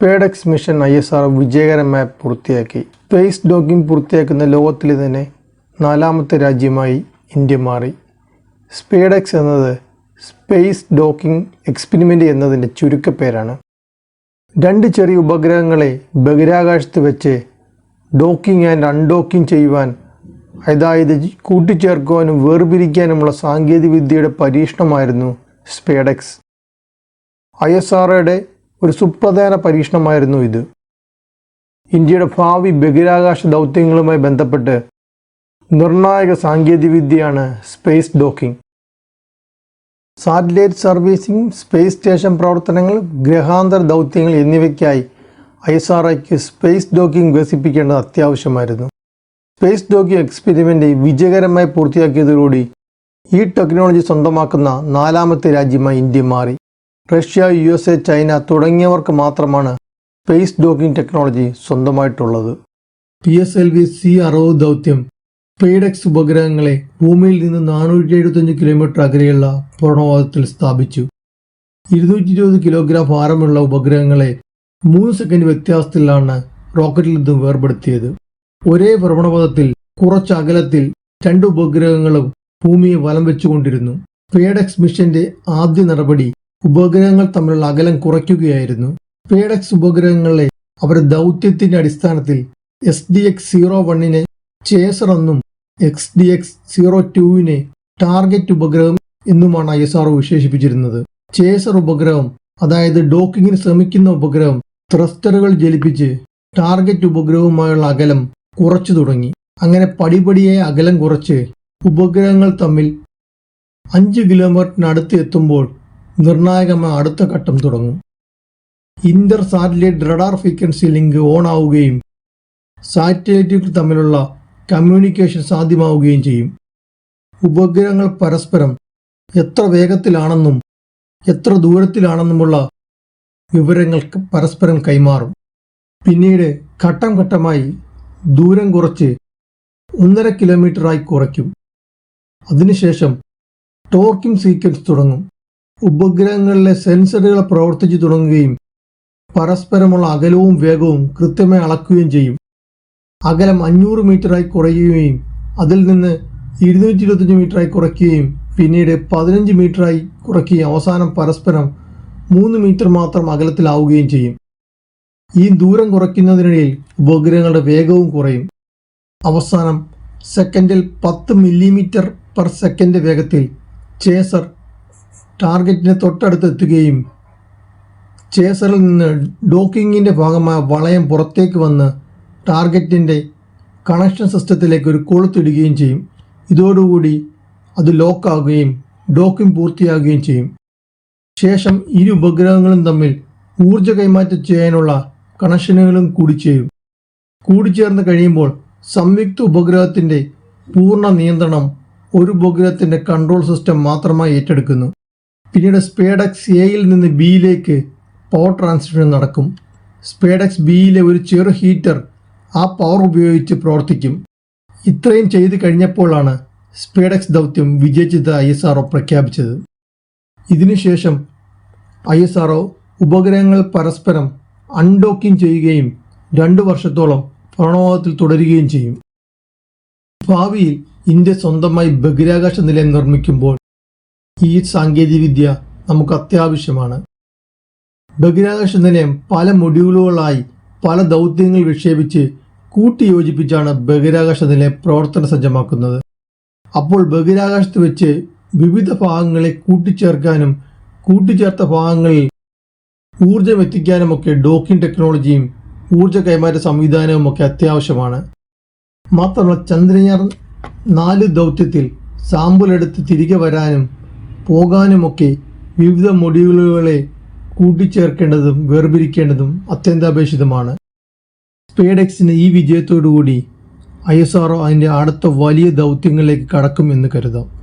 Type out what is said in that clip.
SpaDeX mission I S R വിജയകരമായി പൂർത്തിയാക്കി. Space docking പൂർത്തിയാക്കുന്ന ലോകത്തിലെ തന്നെ നാലാമത്തെ രാജ്യമായി ഇന്ത്യ മാറി. സ്പേഡക്സ് എന്നത് സ്പേസ് ഡോക്കിംഗ് എക്സ്പെരിമെന്റ് എന്നതിന്റെ ചുരുക്കപ്പേരാണ്. രണ്ട് ചെറിയ ഉപഗ്രഹങ്ങളെ ബഹിരാകാശത്ത് വെച്ച് ഡോക്കിംഗ് ആൻഡ് അൺഡോക്കിംഗ് ചെയ്യുവാൻ അതായത് കൂട്ടിച്ചേർക്കുവാനും വേർപിരിക്കാനുമുള്ള സാങ്കേതികവിദ്യയുടെ പരീക്ഷണമായിരുന്നു സ്പേഡക്സ് ഐ എസ് ആർഒയുടെ ഒരു സുപ്രധാന പരീക്ഷണമായിരുന്നു ഇത്. ഇന്ത്യയുടെ ഭാവി ബഹിരാകാശ ദൗത്യങ്ങളുമായി ബന്ധപ്പെട്ട് നിർണായക സാങ്കേതികവിദ്യയാണ് space docking. Satellite servicing space station പ്രവർത്തനങ്ങൾ ഗ്രഹാന്തര ദൗത്യങ്ങൾ എന്നിവയ്ക്കായി ഐ എസ് ആർ ഐക്ക് സ്പേസ് ഡോക്കിംഗ് വികസിപ്പിക്കേണ്ടത് അത്യാവശ്യമായിരുന്നു. സ്പേസ് ഡോക്കിംഗ് എക്സ്പെരിമെന്റ് വിജയകരമായി പൂർത്തിയാക്കിയതോടുകൂടി ഈ ടെക്നോളജി സ്വന്തമാക്കുന്ന നാലാമത്തെ രാജ്യമായി ഇന്ത്യ മാറി. Russia U S A China തുടങ്ങിയവർക്ക് മാത്രമാണ് space docking technology സ്വന്തമായിട്ടുള്ളത്. P S L V C അറുപത് ദൗത്യം. സ്പെയ്ഡെക്സ് ഉപഗ്രഹങ്ങളെ ഭൂമിയിൽ നിന്ന് നാനൂറ്റി എഴുപത്തഞ്ച് കിലോമീറ്റർ അകലെയുള്ള പൂർണവാദത്തിൽ സ്ഥാപിച്ചു. ഇരുന്നൂറ്റി ഇരുപത് കിലോഗ്രാം ഭാരമുള്ള ഉപഗ്രഹങ്ങളെ മൂന്ന് സെക്കൻഡ് വ്യത്യാസത്തിലാണ് റോക്കറ്റിൽ നിന്നും വേർപെടുത്തിയത്. ഒരേ ഭ്രമണപഥത്തിൽ കുറച്ച് അകലത്തിൽ രണ്ട് ഉപഗ്രഹങ്ങളും ഭൂമിയെ വലം വെച്ചുകൊണ്ടിരുന്നു. സ്പേഡെക്സ് മിഷന്റെ ആദ്യ നടപടി ഉപഗ്രഹങ്ങൾ തമ്മിലുള്ള അകലം കുറയ്ക്കുകയായിരുന്നു. പേഡക്സ് ഉപഗ്രഹങ്ങളെ അവരുടെ ദൗത്യത്തിന്റെ അടിസ്ഥാനത്തിൽ എസ് ഡി എക്സ് സീറോ വണ്ണിനെ ചേസർ എന്നും എക്സ് ഡി എക്സ് സീറോ ടുവിനെ ടാർഗറ്റ് ഉപഗ്രഹം എന്നുമാണ് ഐ എസ് ആർ വിശേഷിപ്പിച്ചിരുന്നത്. ചേസർ ഉപഗ്രഹം അതായത് ഡോക്കിങ്ങിന് ശ്രമിക്കുന്ന ഉപഗ്രഹം ത്രസ്റ്ററുകൾ ജലിപ്പിച്ച് ടാർഗറ്റ് ഉപഗ്രഹവുമായുള്ള അകലം കുറച്ചു തുടങ്ങി. അങ്ങനെ പടിപടിയായി അകലം കുറച്ച് ഉപഗ്രഹങ്ങൾ തമ്മിൽ അഞ്ച് കിലോമീറ്ററിനടുത്ത് എത്തുമ്പോൾ നിർണായകമായ അടുത്ത ഘട്ടം തുടങ്ങും. Inter satellite radar frequency link on ആവുകയും സാറ്റലൈറ്റുകൾ തമ്മിലുള്ള കമ്മ്യൂണിക്കേഷൻ സാധ്യമാവുകയും ചെയ്യും. ഉപഗ്രഹങ്ങൾ പരസ്പരം എത്ര വേഗത്തിലാണെന്നും എത്ര ദൂരത്തിലാണെന്നുമുള്ള വിവരങ്ങൾ പരസ്പരം കൈമാറും. പിന്നീട് ഘട്ടം ഘട്ടമായി ദൂരം കുറച്ച് ഒന്നര കിലോമീറ്ററായി കുറയ്ക്കും. അതിനുശേഷം ടോക്കിംഗ് സീക്വൻസ് തുടങ്ങും. ഉപഗ്രഹങ്ങളിലെ സെൻസറുകൾ പ്രവർത്തിച്ചു തുടങ്ങുകയും പരസ്പരമുള്ള അകലവും വേഗവും കൃത്യമായി അളക്കുകയും ചെയ്യും. അകലം അഞ്ഞൂറ് മീറ്ററായി കുറയുകയും അതിൽ നിന്ന് ഇരുന്നൂറ്റി ഇരുപത്തഞ്ച് മീറ്ററായി കുറയ്ക്കുകയും പിന്നീട് പതിനഞ്ച് മീറ്ററായി കുറയ്ക്കുകയും അവസാനം പരസ്പരം മൂന്ന് മീറ്റർ മാത്രം അകലത്തിലാവുകയും ചെയ്യും. ഈ ദൂരം കുറയ്ക്കുന്നതിനിടയിൽ ഉപഗ്രഹങ്ങളുടെ വേഗവും കുറയും. അവസാനം സെക്കൻഡിൽ പത്ത് മില്ലിമീറ്റർ പെർ സെക്കൻഡ് വേഗത്തിൽ ചേസർ ടാർഗറ്റിന് തൊട്ടടുത്ത് എത്തുകയും ചേസറിൽ നിന്ന് ഡോക്കിങ്ങിന്റെ ഭാഗമായ വളയം പുറത്തേക്ക് വന്ന് ടാർഗറ്റിന്റെ കണക്ഷൻ സിസ്റ്റത്തിലേക്ക് ഒരു കൊളുത്തിടുകയും ചെയ്യും. ഇതോടുകൂടി അത് ലോക്കാകുകയും ഡോക്കിംഗ് പൂർത്തിയാകുകയും ചെയ്യും. ശേഷം ഇരു ഉപഗ്രഹങ്ങളും തമ്മിൽ ഊർജ കൈമാറ്റം ചെയ്യാനുള്ള കണക്ഷനുകളും കൂടി ചെയ്യും. കൂടിച്ചേർന്ന് കഴിയുമ്പോൾ സംയുക്ത ഉപഗ്രഹത്തിന്റെ പൂർണ നിയന്ത്രണം ഒരു ഉപഗ്രഹത്തിന്റെ കൺട്രോൾ സിസ്റ്റം മാത്രമായി ഏറ്റെടുക്കുന്നു. പിന്നീട് സ്പേഡക്സ് എയിൽ നിന്ന് ബിയിലേക്ക് പവർ ട്രാൻസ്മിഷൻ നടക്കും. സ്പേഡക്സ് ബിയിലെ ഒരു ചെറു ഹീറ്റർ ആ പവർ ഉപയോഗിച്ച് പ്രവർത്തിക്കും. ഇത്രയും ചെയ്തു കഴിഞ്ഞപ്പോഴാണ് സ്പേഡക്സ് ദൗത്യം വിജയിച്ചത് ഐ എസ് ആർഒ പ്രഖ്യാപിച്ചത്. ഇതിനുശേഷം ഐ എസ് ആർഒ ഉപഗ്രഹങ്ങൾ പരസ്പരം അൺഡോക്കിംഗ് ചെയ്യുകയും രണ്ടു വർഷത്തോളം ഭ്രമണപഥത്തിൽ തുടരുകയും ചെയ്യും. ഭാവിയിൽ ഇന്ത്യ സ്വന്തമായി ബഹിരാകാശ നിലയം നിർമ്മിക്കുമ്പോൾ ഈ സാങ്കേതികവിദ്യ നമുക്ക് അത്യാവശ്യമാണ്. ബഹിരാകാശ നിലയം പല മൊഡ്യൂളുകളായി പല ദൗത്യങ്ങൾ വിക്ഷേപിച്ച് കൂട്ടിയോജിപ്പിച്ചാണ് ബഹിരാകാശ നിലയം പ്രവർത്തന സജ്ജമാക്കുന്നത്. അപ്പോൾ ബഹിരാകാശത്ത് വെച്ച് വിവിധ ഭാഗങ്ങളെ കൂട്ടിച്ചേർക്കാനും കൂട്ടിച്ചേർത്ത ഭാഗങ്ങളിൽ ഊർജം എത്തിക്കാനുമൊക്കെ ഡോക്കിംഗ് ടെക്നോളജിയും ഊർജ കൈമാറ്റ സംവിധാനവും ഒക്കെ അത്യാവശ്യമാണ്. മാത്രമല്ല ചന്ദ്രയാൻ നാല് ദൗത്യത്തിൽ സാമ്പിൾ എടുത്ത് തിരികെ വരാനും പോകാനുമൊക്കെ വിവിധ മൊഡ്യൂളുകളെ കൂട്ടിച്ചേർക്കേണ്ടതും വേർപിരിക്കേണ്ടതും അത്യന്താപേക്ഷിതമാണ്. സ്പേഡെക്സിന് ഈ വിജയത്തോടുകൂടി ഐ എസ് ആർ അതിന്റെ അടുത്ത വലിയ ദൗത്യങ്ങളിലേക്ക് കടക്കും എന്ന് കരുതാം.